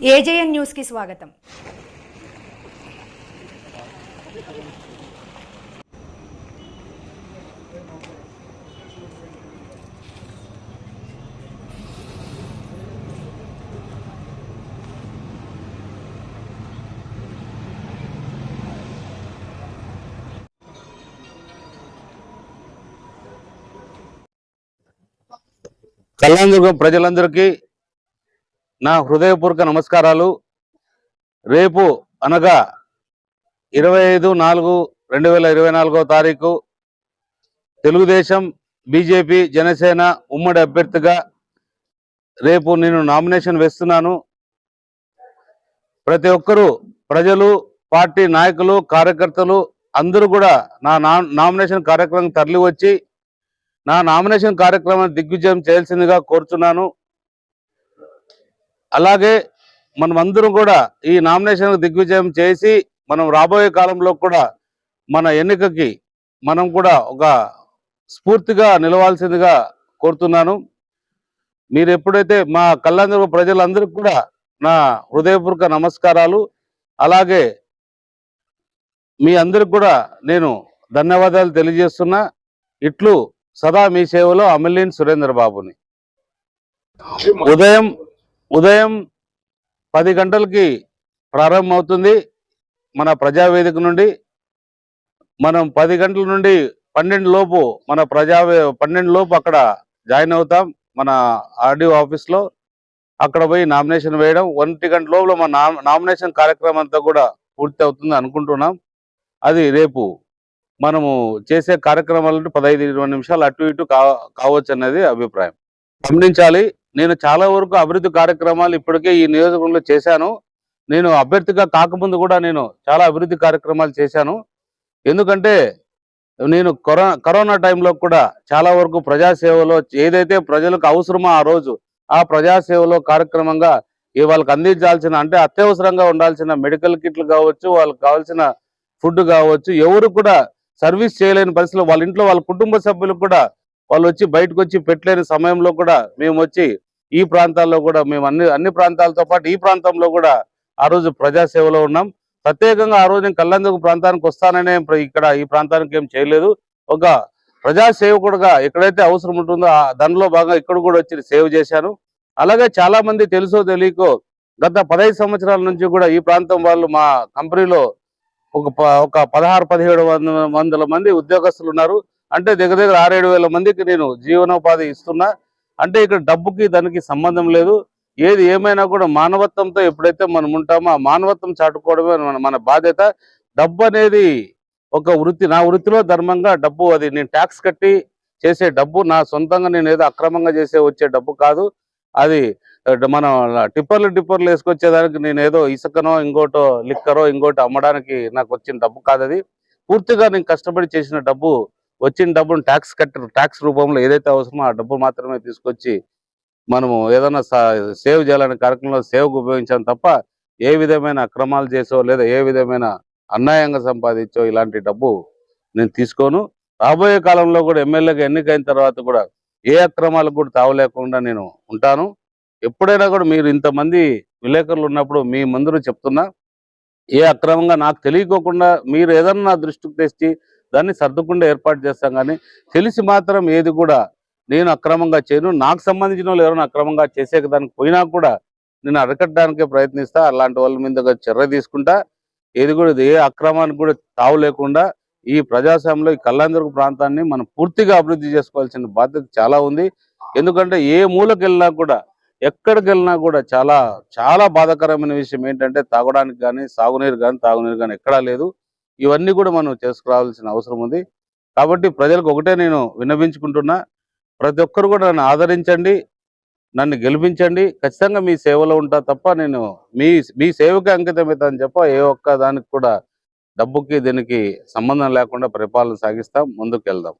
AJN న్యూస్కి స్వాగతం. కళ్యాణదుర్గం ప్రజలందరికీ నా హృదయపూర్వక నమస్కారాలు. రేపు అనగా ఇరవై ఐదు నాలుగు రెండు వేల ఇరవై నాలుగో తారీఖు తెలుగుదేశం బీజేపీ జనసేన ఉమ్మడి అభ్యర్థిగా రేపు నేను నామినేషన్ వేస్తున్నాను. ప్రతి ఒక్కరూ ప్రజలు పార్టీ నాయకులు కార్యకర్తలు అందరూ కూడా నా నా- నామినేషన్ కార్యక్రమం తరలి వచ్చి నా నామినేషన్ కార్యక్రమాన్ని దిగ్విజయం చేయాల్సిందిగా కోరుతున్నాను అలాగే మనం అందరం కూడా ఈ నామినేషన్ దిగ్విజయం చేసి మనం రాబోయే కాలంలో కూడా మన ఎన్నికకి మనం కూడా ఒక స్ఫూర్తిగా నిలవాల్సిందిగా కోరుతున్నాను. మీరు ఎప్పుడైతే మా కళ్యాణ ప్రజలందరికీ కూడా నా హృదయపూర్వక నమస్కారాలు. అలాగే మీ అందరికి కూడా నేను ధన్యవాదాలు తెలియజేస్తున్నా. ఇట్లు సదా మీ సేవలో అమలిన్ సురేంద్ర బాబుని ఉదయం ఉదయం పది గంటలకి ప్రారంభమవుతుంది మన ప్రజావేదిక నుండి. మనం పది గంటల నుండి పన్నెండు లోపు మన ప్రజా పన్నెండు లోపు అక్కడ జాయిన్ అవుతాం మన ఆర్డీఓ ఆఫీస్లో. అక్కడ పోయి నామినేషన్ వేయడం ఒంటి గంట లోపల మన నామినేషన్ కార్యక్రమం అంతా కూడా పూర్తి అవుతుంది అనుకుంటున్నాం. అది రేపు మనము చేసే కార్యక్రమాలు పదహైదు ఇరవై నిమిషాలు అటు ఇటు కావచ్చు అనేది అభిప్రాయం. గమనించాలి నేను చాలా వరకు అభివృద్ధి కార్యక్రమాలు ఇప్పటికే ఈ నియోజకవర్గంలో చేశాను. నేను అభ్యర్థిగా కాకముందు కూడా నేను చాలా అభివృద్ధి కార్యక్రమాలు చేశాను. ఎందుకంటే నేను కరోనా కరోనా టైంలో కూడా చాలా వరకు ప్రజాసేవలో ఏదైతే ప్రజలకు అవసరమో ఆ రోజు ఆ ప్రజాసేవలో కార్యక్రమంగా ఈ వాళ్ళకి అందించాల్సిన అంటే అత్యవసరంగా ఉండాల్సిన మెడికల్ కిట్లు కావచ్చు వాళ్ళకి కావాల్సిన ఫుడ్ కావచ్చు ఎవరు కూడా సర్వీస్ చేయలేని పరిస్థితిలో వాళ్ళ ఇంట్లో వాళ్ళ కుటుంబ సభ్యులకు కూడా వాళ్ళు వచ్చి బయటకు వచ్చి పెట్టలేని సమయంలో కూడా మేము వచ్చి ఈ ప్రాంతాల్లో కూడా మేము అన్ని అన్ని ప్రాంతాలతో పాటు ఈ ప్రాంతంలో కూడా ఆ రోజు ప్రజాసేవలో ఉన్నాం. ప్రత్యేకంగా ఆ రోజు నేను కళ్యాణదుర్గ ప్రాంతానికి వస్తాననే ఇక్కడ ఈ ప్రాంతానికి ఏం చేయలేదు. ఒక ప్రజాసేవకుడుగా ఎక్కడైతే అవసరం ఉంటుందో ఆ దానిలో భాగంగా ఇక్కడ కూడా వచ్చి సేవ్ చేశాను. అలాగే చాలా మంది తెలుసో తెలియకో గత పదహైదు సంవత్సరాల నుంచి కూడా ఈ ప్రాంతం వాళ్ళు మా కంపెనీలో ఒక ఒక పదహారు పదిహేడు వంద వందల మంది ఉద్యోగస్తులు ఉన్నారు. అంటే దగ్గర దగ్గర ఆరేడు వేల మందికి నేను జీవనోపాధి ఇస్తున్నా. అంటే ఇక్కడ డబ్బుకి దానికి సంబంధం లేదు. ఏది ఏమైనా కూడా మానవత్వంతో ఎప్పుడైతే మనం ఉంటామో ఆ మానవత్వం చాటుకోవడమే మన మన బాధ్యత. డబ్బు అనేది ఒక వృత్తి నా వృత్తిలో ధర్మంగా డబ్బు అది నేను ట్యాక్స్ కట్టి చేసే డబ్బు నా సొంతంగా నేను ఏదో అక్రమంగా చేసే వచ్చే డబ్బు కాదు. అది మన మనం టిప్పర్లు టిప్పర్లు వేసుకొచ్చేదానికి నేను ఏదో ఇసుకనో ఇంకోటో లిక్కరో ఇంకోటి అమ్మడానికి నాకు వచ్చిన డబ్బు కాదు అది పూర్తిగా నేను కష్టపడి చేసిన డబ్బు వచ్చిన డబ్బును ట్యాక్స్ కట్టి ట్యాక్స్ రూపంలో ఏదైతే అవసరమో ఆ డబ్బు మాత్రమే తీసుకొచ్చి మనము ఏదైనా సా- సేవ్ చేయాలనే కార్యక్రమంలో సేవ్కు ఉపయోగించాం తప్ప ఏ విధమైన అక్రమాలు చేసో లేదా ఏ విధమైన అన్యాయంగా సంపాదించో ఇలాంటి డబ్బు నేను తీసుకోను. రాబోయే కాలంలో కూడా ఎమ్మెల్యేగా ఎన్నికైన తర్వాత కూడా ఏ అక్రమాలకు కూడా తావలేకుండా నేను ఉంటాను. ఎప్పుడైనా కూడా మీరు ఇంతమంది విలేకరులు ఉన్నప్పుడు మీ ముందు చెప్తున్నా ఏ అక్రమంగా నాకు తెలియకోకుండా మీరు ఏదన్నా దృష్టికి తెచ్చి దాన్ని సర్దుకుండా ఏర్పాటు చేస్తాం కానీ తెలిసి మాత్రం ఏది కూడా నేను అక్రమంగా చేయను. నాకు సంబంధించిన వాళ్ళు ఎవరైనా అక్రమంగా చేసే దానికి పోయినా కూడా నేను అరకట్టడానికే ప్రయత్నిస్తా. అలాంటి వాళ్ళ మీద చర్య తీసుకుంటా. ఏది కూడా ఏ అక్రమానికి కూడా తావు లేకుండా ఈ ప్రజాస్వామ్యంలో ఈ కళ్యాణదుర్గ ప్రాంతాన్ని మనం పూర్తిగా అభివృద్ధి చేసుకోవాల్సిన బాధ్యత చాలా ఉంది. ఎందుకంటే ఏ మూలకి వెళ్ళినా కూడా ఎక్కడికి వెళ్ళినా కూడా చాలా చాలా బాధాకరమైన విషయం ఏంటంటే తాగడానికి కానీ సాగునీరు కానీ తాగునీరు కానీ ఎక్కడా లేదు. ఇవన్నీ కూడా మనం చేసుకురావాల్సిన అవసరం ఉంది. కాబట్టి ప్రజలకు ఒకటే నేను విన్నవించుకుంటున్నా ప్రతి ఒక్కరు కూడా నన్ను ఆదరించండి నన్ను గెలిపించండి. ఖచ్చితంగా మీ సేవలో ఉంటా తప్ప నేను మీ మీ సేవకి అంకితం అని చెప్ప ఏ ఒక్క దానికి కూడా డబ్బుకి దీనికి సంబంధం లేకుండా పరిపాలన సాగిస్తాం ముందుకు వెళ్దాం